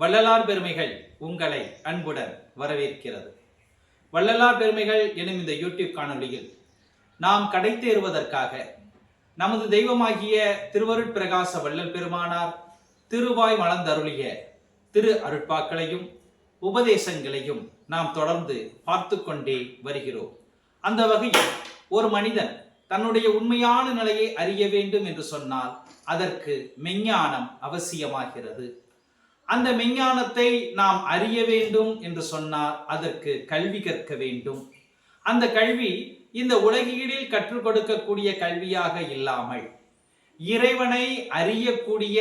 வள்ளலார் பெருமைகள் உங்களை அன்புடன் வரவேற்கிறது. வள்ளலார் பெருமைகள் எனும் இந்த யூடியூப் காணொலியில் நாம் கடை தேறுவதற்காக நமது தெய்வமாகிய திருவருட் பிரகாச வள்ளல் பெருமானார் திருவாய் மலர்ந்தருளிய திரு அருட்பாக்களையும் உபதேசங்களையும் நாம் தொடர்ந்து பார்த்து கொண்டே வருகிறோம். அந்த வகையில் ஒரு மனிதன் தன்னுடைய உண்மையான நிலையை அறிய வேண்டும் என்று சொன்னால் அதற்கு மெஞ்ஞானம் அவசியமாகிறது. அந்த மெஞ்ஞானத்தை நாம் அறிய வேண்டும் என்று சொன்னால் அதற்கு கல்வி கற்க வேண்டும். அந்த கல்வி இந்த உலகீடில் கற்றுக் கொடுக்கக்கூடிய கல்வியாக இல்லாமல் இறைவனை அறியக்கூடிய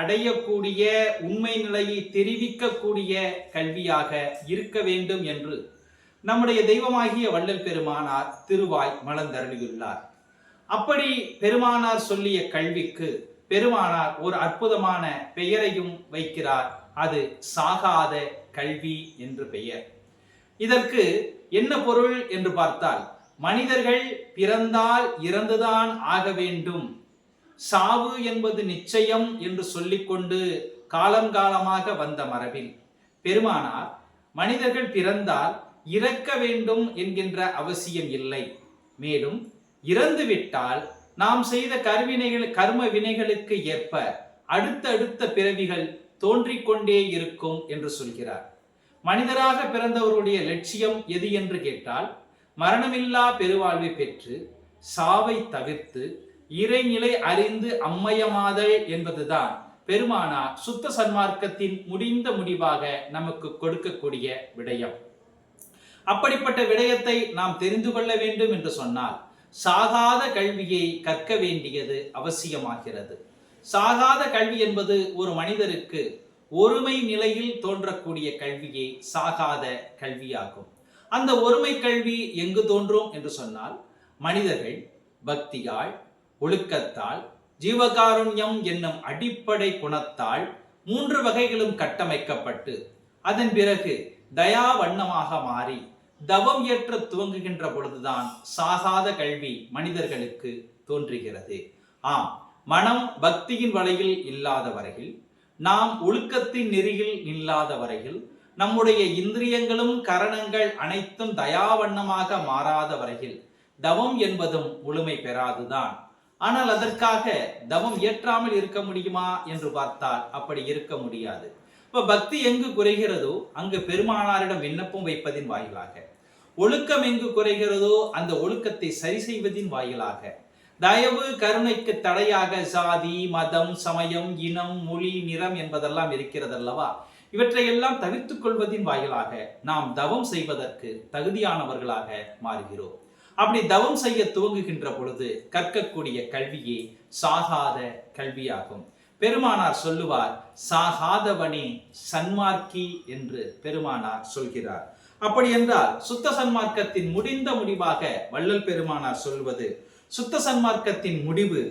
அடையக்கூடிய உண்மை நிலையை தெரிவிக்கக்கூடிய கல்வியாக இருக்க வேண்டும் என்று நம்முடைய தெய்வமாகிய வள்ளல் பெருமானார் திருவாய் மலர்ந்தருளியுள்ளார். அப்படி பெருமானார் சொல்லிய கல்விக்கு பெருமானார் ஒரு அற்புதமான பெயரையும் வைக்கிறார். அது சாகாத கல்வி என்று பெயர். இதற்கு என்ன பொருள் என்று பார்த்தால் மனிதர்கள் பிறந்தால் இறந்துதான் ஆக வேண்டும். சாவு என்பது நிச்சயம் என்று சொல்லிக்கொண்டு காலங்காலமாக வந்த மரபில். பெருமானார் மனிதர்கள் பிறந்தால் இறக்க வேண்டும் என்கின்ற அவசியம் இல்லை. மேலும் இறந்துவிட்டால் நாம் செய்த கருவினைகள் கர்ம வினைகளுக்கு ஏற்ப அடுத்தடுத்த பிறவிகள் தோன்றிக்கொண்டே இருக்கும் என்று சொல்கிறார். மனிதராக பிறந்தவருடைய லட்சியம் எது என்று கேட்டால் மரணமில்லா பெருவாழ்வை பெற்று சாவை தவிர்த்து இறைநிலை அறிந்து அம்மயமாதல் என்பதுதான் பெருமானார் சுத்த சன்மார்க்கத்தின் முடிந்த முடிவாக நமக்கு கொடுக்கக்கூடிய விடயம். அப்படிப்பட்ட விடயத்தை நாம் தெரிந்து கொள்ள வேண்டும் என்று சொன்னால் சாகாத கல்வியை கற்க வேண்டியது அவசியமாகிறது. சாகாத கல்வி என்பது ஒரு மனிதருக்கு ஒருமை நிலையில் தோன்றக்கூடிய கல்வியே சாகாத கல்வியாகும். அந்த ஒருமை கல்வி எங்கு தோன்றும் என்று சொன்னால் மனிதர்கள் பக்தியால் ஒழுக்கத்தால் ஜீவகாருண்யம் என்னும் அடிப்படை குணத்தால் மூன்று வகைகளும் கட்டமைக்கப்பட்டு அதன் பிறகு தயா வண்ணமாக மாறி தவம் ஏற்ற துவங்குகின்ற பொழுதுதான் சாகாத கல்வி மனிதர்களுக்கு தோன்றுகிறது. ஆம் மனம் பக்தியின் வலையில் இல்லாத வரையில் நாம் ஒழுக்கத்தின் நெறியில் இல்லாத வரையில் நம்முடைய இந்திரியங்களும் கரணங்கள் அனைத்தும் தயாவண்ணமாக மாறாத வரையில் தவம் என்பதும் முழுமை பெறாதுதான். ஆனால் அதற்காக தவம் இயற்றாமல் இருக்க முடியுமா என்று பார்த்தால் அப்படி இருக்க முடியாது. இப்போ பக்தி எங்கு குறைகிறதோ அங்கு பெருமானாரிடம் விண்ணப்பம் வைப்பதின் வாயிலாக. ஒழுக்கம் எங்கு குறைகிறதோ அந்த ஒழுக்கத்தை சரி செய்வதின் வாயிலாக. தயவு கருணைக்கு தடையாக சாதி மதம் சமயம் இனம் மொழி நிறம் என்பதெல்லாம் இருக்கிறதல்லவா? இவற்றையெல்லாம் தவிர்த்துக் கொள்வதின் வாயிலாக நாம் தவம் செய்வதற்கு தகுதியானவர்களாக மாறுகிறோம். அப்படி தவம் செய்ய துவங்குகின்ற பொழுது கற்கக்கூடிய கல்வியே சாகாத கல்வியாகும். பெருமானார் சொல்லுவார் சாகாதவனே சன்மார்க்கி என்று பெருமானார் சொல்கிறார். அப்படி என்றால் சுத்த சன்மார்க்கத்தின் முடிந்த முடிவாக வள்ளல் பெருமானார் சொல்வது சுத்த சன்மார்க்கத்தின் முடிவு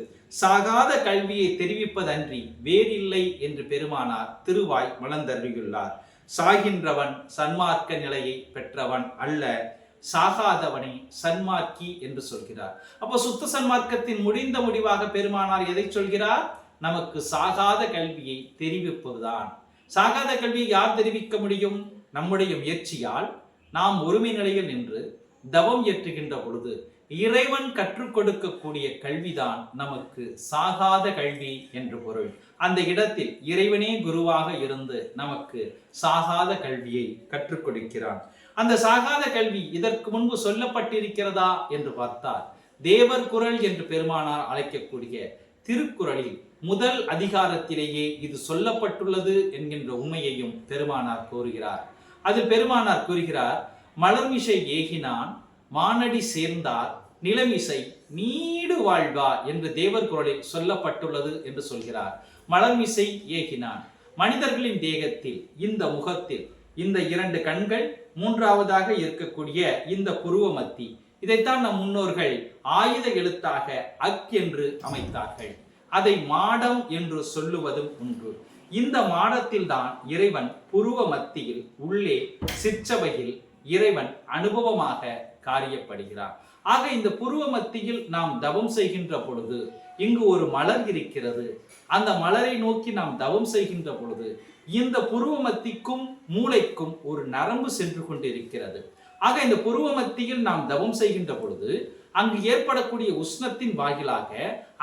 சாகாத கல்வியை தெரிவிப்பதன்றி வேறில்லை என்று பெருமானார் திருவாய் மலர்ந்தருளியுள்ளார். சாகின்றவன் சன்மார்க்க நிலையை பெற்றவன் அல்ல சாகாதவனை சன்மார்க்கி என்று சொல்கிறார். அப்போ சுத்த சன்மார்க்கத்தின் முடிந்த முடிவாக பெருமானார் எதை சொல்கிறார்? நமக்கு சாகாத கல்வியை தெரிவிப்பதுதான். சாகாத கல்வியை யார் தெரிவிக்க முடியும்? நம்முடைய முயற்சியால் நாம் ஒருமை நிலையில் நின்று தவம் ஏற்றுகின்ற பொழுது இறைவன் கற்றுக் கொடுக்கக்கூடிய கல்விதான் நமக்கு சாகாத கல்வி என்று பொருள். அந்த இடத்தில் இறைவனே குருவாக இருந்து நமக்கு சாகாத கல்வியை கற்றுக் கொடுக்கிறான். அந்த சாகாத கல்வி இதற்கு முன்பு சொல்லப்பட்டிருக்கிறதா என்று பார்த்தால் தேவர் குரல் என்று பெருமானார் அழைக்கக்கூடிய திருக்குறளில் முதல் அதிகாரத்திலேயே இது சொல்லப்பட்டுள்ளது என்கின்ற உண்மையையும் பெருமானார் கூறுகிறார். அதில் பெருமானார் கூறுகிறார் மலர்மிசை ஏகினான் மானடி சேர்ந்தார் நிலமிசை நீடு வாழ்வா என்று தேவர் குரலில் சொல்லப்பட்டுள்ளது என்று சொல்கிறார். மலர்மிசை ஏகினான் மனிதர்களின் தேகத்தில் இந்த முகத்தில் இந்த இரண்டு கண்கள் மூன்றாவதாக இருக்கக்கூடிய இந்த புருவ மத்தி இதைத்தான் நம் முன்னோர்கள் ஆயுத எழுத்தாக அக் என்று அமைத்தார்கள். அதை மாடம் என்று சொல்லுவதும் உண்டு. இந்த மாடத்தில் தான் இறைவன் புருவ மத்தியில் உள்ளே சிற்றவையில் இறைவன் அனுபவமாக காரியப்படுகிறார். ஆக இந்த புருவ மத்தியில் நாம் தவம் செய்கின்ற பொழுது இங்கு ஒரு மலர் இருக்கிறது. அந்த மலரை நோக்கி நாம் தவம் செய்கின்ற பொழுது இந்த புருவ மத்திக்கும் மூளைக்கும் ஒரு நரம்பு சென்று கொண்டிருக்கிறது. ஆக இந்த புருவ மத்தியில் நாம் தவம் செய்கின்ற பொழுது அங்கு ஏற்படக்கூடிய உஷ்ணத்தின் வாயிலாக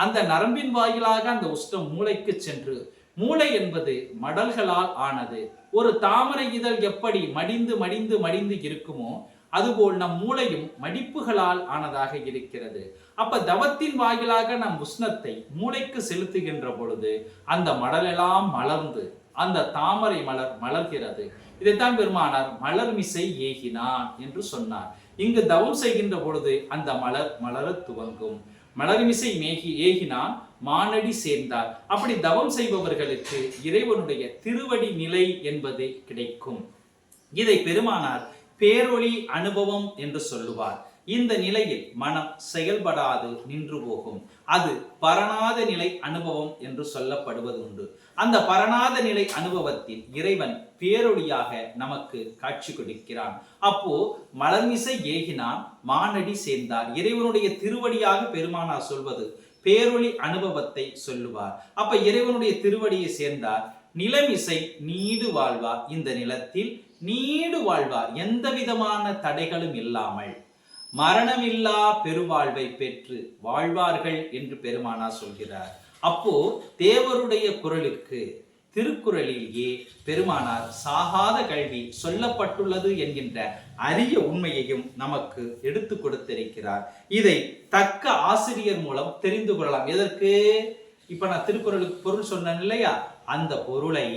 அந்த நரம்பின் வாயிலாக அந்த உஷ்ணம் மூளைக்கு சென்று மூளை என்பது மடல்களால் ஆனது. ஒரு தாமரை இதழ் எப்படி மடிந்து மடிந்து மடிந்து இருக்குமோ அதுபோல் நம் மூளையும் மடிப்புகளால் ஆனதாக இருக்கிறது. அப்ப தவத்தின் வாயிலாக நம் உஷ்ணத்தை மூளைக்கு செலுத்துகின்ற பொழுது அந்த மடலெல்லாம் மலர்ந்து அந்த தாமரை மலர் மலர்கிறது. இதைத்தான் பெருமானார் மலர்மிசை ஏகினான் என்று சொன்னார். இங்கு தவம் செய்கின்ற பொழுது அந்த மலர் மலரத் துவங்கும். மலர்மிசை மேகி ஏகினான் மானடி சேர்ந்தார். அப்படி தவம் செய்பவர்களுக்கு இறைவனுடைய திருவடி நிலை என்பது கிடைக்கும். இதை பெருமானார் பேரொளி அனுபவம் என்று சொல்லுவார். இந்த நிலையில் மனம் செயல்படாது நின்று போகும். அது பரணாத நிலை அனுபவம் என்று சொல்லப்படுவது உண்டு அந்த பரணாத நிலை அனுபவத்தில் இறைவன் பேரொழியாக நமக்கு காட்சி கொடுக்கிறான். அப்போ மலர்மிசை ஏகினான் மானடி சேர்ந்தார். இறைவனுடைய திருவடியாக பெருமானார் சொல்வது பேரொளி அனுபவத்தை சொல்லுவார். அப்ப இறைவனுடைய திருவடியை சேர்ந்தார். நிலமிசை நீடு வாழ்வார். இந்த நிலத்தில் நீடு வாழ்வார். எந்த விதமான தடைகளும் இல்லாமல். மரணமில்லா பெருவாழ்வை பெற்று வாழ்வார்கள் என்று பெருமானா சொல்கிறார். அப்போ தேவருடைய குரலுக்கு திருக்குறளிலேயே பெருமானார் சாகாத கல்வி சொல்லப்பட்டுள்ளது என்கின்ற அரிய உண்மையையும் நமக்கு எடுத்து கொடுத்திருக்கிறார். இதை தக்க ஆசிரியர் மூலம் தெரிந்து கொள்ளலாம். எதற்கு? இப்ப நான் திருக்குறளுக்கு பொருள் சொன்னேன் இல்லையா? அந்த பொருளை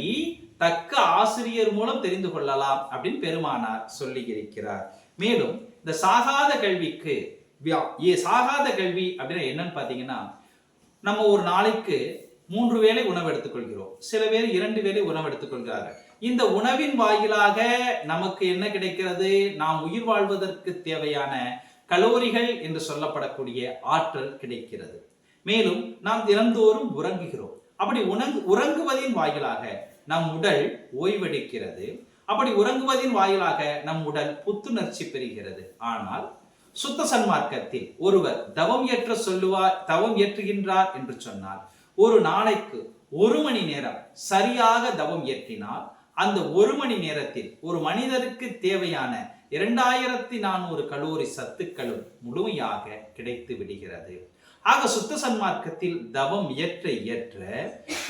தக்க ஆசிரியர் மூலம் தெரிந்து கொள்ளலாம் அப்படின்னு பெருமானார் சொல்லி இருக்கிறார் மேலும் இந்த சாகாத கல்விக்கு வியா- ஏ சாகாத கல்வி அப்படின்னா என்னன்னு பாத்தீங்கன்னா நம்ம ஒரு நாளைக்கு மூன்று வேளை உணவு எடுத்துக்கொள்கிறோம். சில பேர் இரண்டு வேளை உணவு எடுத்துக்கொள்கிறார்கள். இந்த உணவின் வாயிலாக நமக்கு என்ன கிடைக்கிறது? நாம் உயிர் வாழ்வதற்கு தேவையான கலோரிகள் என்று சொல்லப்படக்கூடிய ஆற்றல் கிடைக்கிறது. மேலும் நாம் தினந்தோறும் உறங்குகிறோம். அப்படி உணங்கு உறங்குவதின் வாயிலாக நம் உடல் ஓய்வெடுக்கிறது. அப்படி உறங்குவதின் வாயிலாக நம் உடல் புத்துணர்ச்சி பெறுகிறது. ஆனால் சுத்த சன்மார்க்கத்தில் ஒருவர் தவம் ஏற்ற சொல்லுவார் தவம் ஏற்றுகின்றார் என்று சொன்னால் ஒரு நாளைக்கு ஒரு மணி நேரம் சரியாக தவம் ஏற்றினால் அந்த ஒரு மணி நேரத்தில் ஒரு மனிதருக்கு தேவையான இரண்டாயிரத்தி நானூறு கலோரி சத்துக்களும் முழுமையாக கிடைத்து விடுகிறது. ஆக சுத்த சன்மார்க்கத்தில் தவம் இயற்ற இயற்ற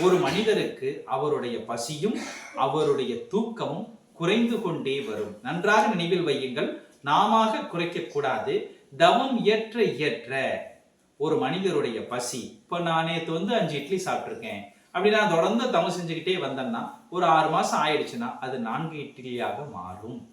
ஒரு மனிதருக்கு அவருடைய பசியும் அவருடைய தூக்கமும் குறைந்து கொண்டே வரும். நன்றாக நினைவில் வையுங்கள். நாமாக குறைக்க கூடாது. தவம் ஏற்ற இயற்ற ஒரு மனிதருடைய பசி. இப்போ நான் நேற்று வந்து அஞ்சு இட்லி சாப்பிட்ருக்கேன் அப்படி நான் தொடர்ந்து தவம் செஞ்சுக்கிட்டே வந்தேன்னா ஒரு ஆறு மாசம் ஆயிடுச்சுன்னா அது நான்கு இட்லியாக மாறும்.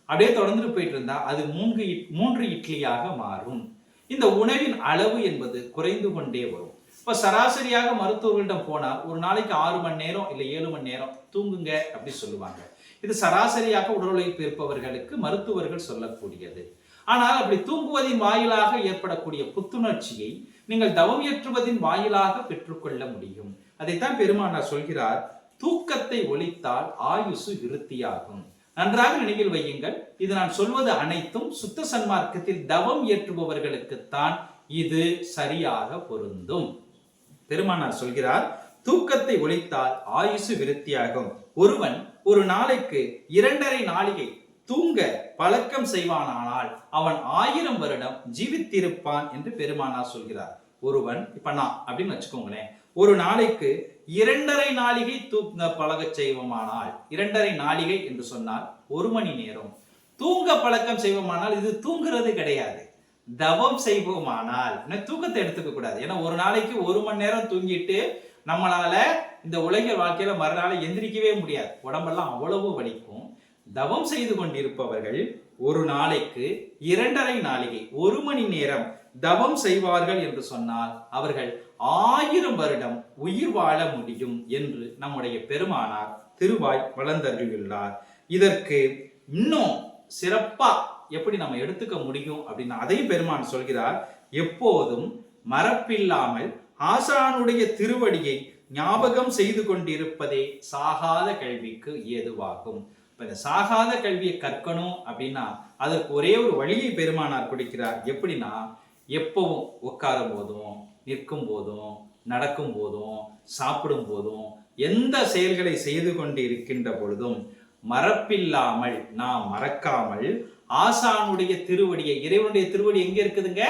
அப்படியே தொடர்ந்துட்டு போயிட்டு இருந்தா அது மூன்று இட்- மூன்று இட்லியாக மாறும். இந்த உணவின் அளவு என்பது குறைந்து கொண்டே வரும். இப்ப சராசரியாக மருத்துவர்களிடம் போனால் ஒரு நாளைக்கு ஆறு மணி நேரம் இல்லை ஏழு மணி நேரம் தூங்குங்க அப்படி சொல்லுவாங்க. இது சராசரியாக உடல் உழைப்பு இருப்பவர்களுக்கு மருத்துவர்கள் சொல்லக்கூடியது. ஆனால் அப்படி தூங்குவதின் வாயிலாக ஏற்படக்கூடிய புத்துணர்ச்சியை நீங்கள் தவம் ஏற்றுவதின் வாயிலாக பெற்றுக்கொள்ள முடியும். அதைத்தான் பெருமானார் சொல்கிறார் தூக்கத்தை ஒழித்தால் ஆயுசு விருத்தியாகும். நன்றாக நினைவில் வையுங்கள் இது நான் சொல்வது அனைத்தும் சுத்த சன்மார்க்கத்தில் தவம் ஏற்றுபவர்களுக்குத்தான் இது சரியாக பொருந்தும். பெருமானார் சொல்கிறார் தூக்கத்தை ஒழித்தால் ஆயுசு விருத்தியாகும். ஒருவன் ஒரு நாளைக்கு இரண்டரை நாளிகை தூங்க பழக்கம் செய்வானானால் அவன் ஆயிரம் வருடம் ஜீவித்திருப்பான் என்று பெருமானார் சொல்கிறார். ஒருவன் இப்ப நான் அப்படின்னு வச்சுக்கோங்களேன். ஒரு நாளைக்கு இரண்டரை நாளிகை தூங்க பழகச் செய்வோமானால் இரண்டரை நாளிகை என்று சொன்னால் ஒரு மணி நேரம். தூங்க பழக்கம் செய்வோமானால் இது தூங்குறது கிடையாது. தவம் செய்வோமானால் தூக்கத்தை எடுத்துக்க கூடாது. ஏன்னா ஒரு நாளைக்கு ஒரு மணி நேரம் தூங்கிட்டு நம்மளால இந்த உலக வாழ்க்கையில மறுநாள் எந்திரிக்கவே முடியாது. உடம்பெல்லாம் அவ்வளவு வலிக்கும். தவம் செய்து கொண்டிருப்பவர்கள் ஒரு நாளைக்கு இரண்டரை நாளிகை ஒரு மணி நேரம் தவம் செய்வார்கள் என்று சொன்னால் அவர்கள் ஆயிரம் வருடம் உயிர் வாழ முடியும் என்று நம்முடைய பெருமானார் திருவாய் வளர்ந்தருள்ளார் இதற்கு இன்னும் சிறப்பா எப்படி நம்ம எடுத்துக்க முடியும் அப்படின்னு அதையும் பெருமான் சொல்கிறார். எப்போதும் மறப்பில்லாமல் ஆசானுடைய திருவடியை ஞாபகம் செய்து கொண்டிருப்பதே சாகாத கல்விக்கு ஏதுவாகும். இப்ப இந்த சாகாத கல்வியை கற்கணும் அப்படின்னா அதற்கு ஒரே ஒரு வழியை பெருமானார் கொடுக்கிறார். எப்படின்னா எப்பவும் உட்காரும் போதும் நிற்கும் போதும் நடக்கும் போதும் சாப்பிடும் போதும் எந்த செயல்களை செய்து கொண்டு இருக்கின்ற பொழுதும் மறப்பில்லாமல் நாம் மறக்காமல் ஆசானுடைய திருவடியை இறைவனுடைய திருவடி எங்க இருக்குதுங்க?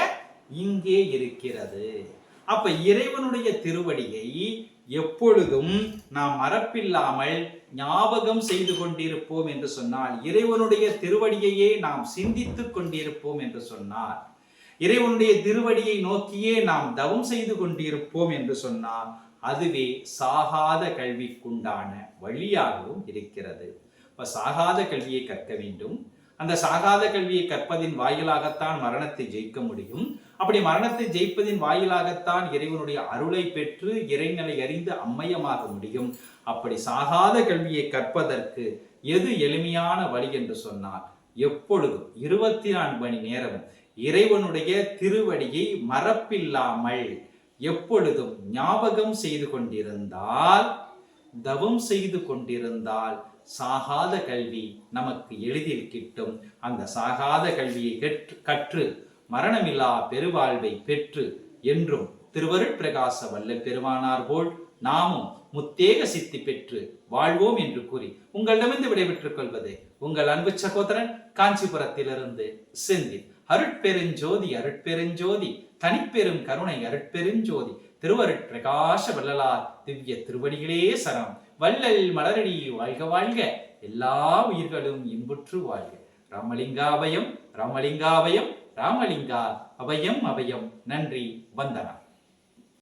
இங்கே இருக்கிறது. அப்ப இறைவனுடைய திருவடியை எப்பொழுதும் நாம் மறப்பில்லாமல் ஞாபகம் செய்து கொண்டிருப்போம் என்று சொன்னால் இறைவனுடைய திருவடியையே நாம் சிந்தித்துக் கொண்டிருப்போம் என்று சொன்னார் இறைவனுடைய திருவடியை நோக்கியே நாம் தவம் செய்து கொண்டிருப்போம் என்று சொன்னால் அதுவே சாகாத கல்விக்குண்டான வழியாகவும் இருக்கிறது. இப்ப சாகாத கல்வியை கற்க வேண்டும். அந்த சாகாத கல்வியை கற்பதின் வாயிலாகத்தான் மரணத்தை ஜெயிக்க முடியும். அப்படி மரணத்தை ஜெயிப்பதின் வாயிலாகத்தான் இறைவனுடைய அருளை பெற்று இறைநிலை அறிந்து அம்மையமாக முடியும். அப்படி சாகாத கல்வியை கற்பதற்கு எது எளிமையான வழி என்று சொன்னால் எப்பொழுதும் இருபத்தி நான்கு மணி நேரம் இறைவனுடைய திருவடியை மறப்பில்லாமல் எப்பொழுதும் ஞாபகம் செய்து கொண்டிருந்தால் தவம் செய்து கொண்டிருந்தால் சாகாத கல்வி நமக்கு எளிதில் கிட்டும் அந்த சாகாத கல்வியை கற்று கற்று மரணமில்லா பெருவாழ்வை பெற்று என்றும் திருவருட்பிரகாச வல்ல பெருமானார் போல் நாமும் முத்தேக சித்தி பெற்று வாழ்வோம் என்று கூறி உங்களிடமிருந்து விடைபெற்றுக் கொள்வது உங்கள் அன்பு சகோதரன் காஞ்சிபுரத்திலிருந்து செந்தில். அருட்பெருஞ்சோதி அருட்பெருஞ்சோதி தனிப்பெரும் கருணை அருட்பெருஞ்சோதி திருவருட்பிரகாச வல்லலார் திவ்ய திருவடிகளே சரம் வள்ளல் மலரடி வாழ்க வாழ்க. எல்லா உயிர்களும் இன்புற்று வாழ்க. ராமலிங்காபயம் ராமலிங்காபயம் ராமலிங்கா அபயம் அபயம். நன்றி வந்தனம்.